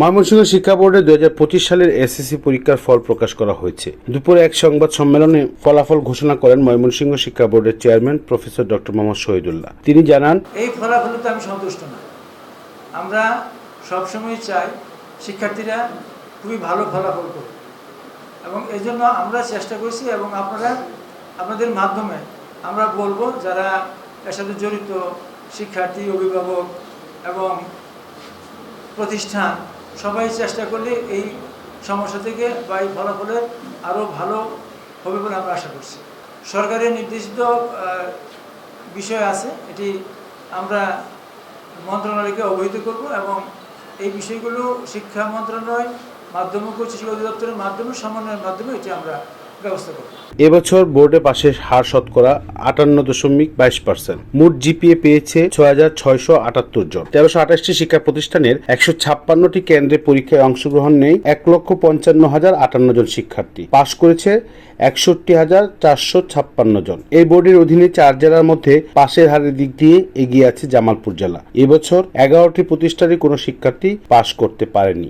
ময়মনসিংহ শিক্ষা বোর্ডে দুই হাজার পঁচিশ সালের এসএসসি পরীক্ষার ফল প্রকাশ করা হয়েছে। দুপুরে এক সংবাদ সম্মেলনে ফলাফল ঘোষণা করেন ময়মনসিংহ শিক্ষা বোর্ডের chairman professor doctor Mohammad Shahidullah. তিনি জানান, এই ফলাফলতে আমি সন্তুষ্ট না। আমরা সবসময় চাই শিক্ষার্থীরা খুবই ভালো ফলাফল করুক। এবং এই জন্য আমরা চেষ্টা করছি এবং আপনারা, আপনাদের মাধ্যমে আমরা বলব যারা এর সাথে জড়িত শিক্ষার্থী, অভিভাবক এবং প্রতিষ্ঠান সবাই চেষ্টা করলে এই সমস্যা থেকে বা এই ফলাফলে আরও ভালো হবে বলে আমরা আশা করছি। সরকারের নির্দেশিত বিষয় আছে, এটি আমরা মন্ত্রণালয়কে অবহিত করব এবং এই বিষয়গুলো শিক্ষা মন্ত্রণালয় মাধ্যমিক ও শিশু অধিদপ্তরের মাধ্যমে, সমন্বয়ের মাধ্যমে এটি আমরা ব্যবস্থা এবছর বোর্ডে পাশের হার শতকরা আটান্ন দশমিক বাইশ পার্সেন্ট। মোট জিপিএ পেয়েছে ছয় হাজার ছয়শো আটাত্তর জন। তেরোশো আঠাশটি শিক্ষা প্রতিষ্ঠানের একশো ছাপ্পান্নটি কেন্দ্রে পরীক্ষায় অংশগ্রহণ নেই এক লক্ষ পঞ্চান্ন হাজার আটান্ন জন শিক্ষার্থী। পাশ করেছে একষট্টি হাজার চারশো ছাপ্পান্ন জন। এই বোর্ডের অধীনে চার জেলার মধ্যে পাশের হারের দিক দিয়ে এগিয়ে আছে জামালপুর জেলা। এবছর এগারোটি প্রতিষ্ঠানে কোনো শিক্ষার্থী পাশ করতে পারেনি।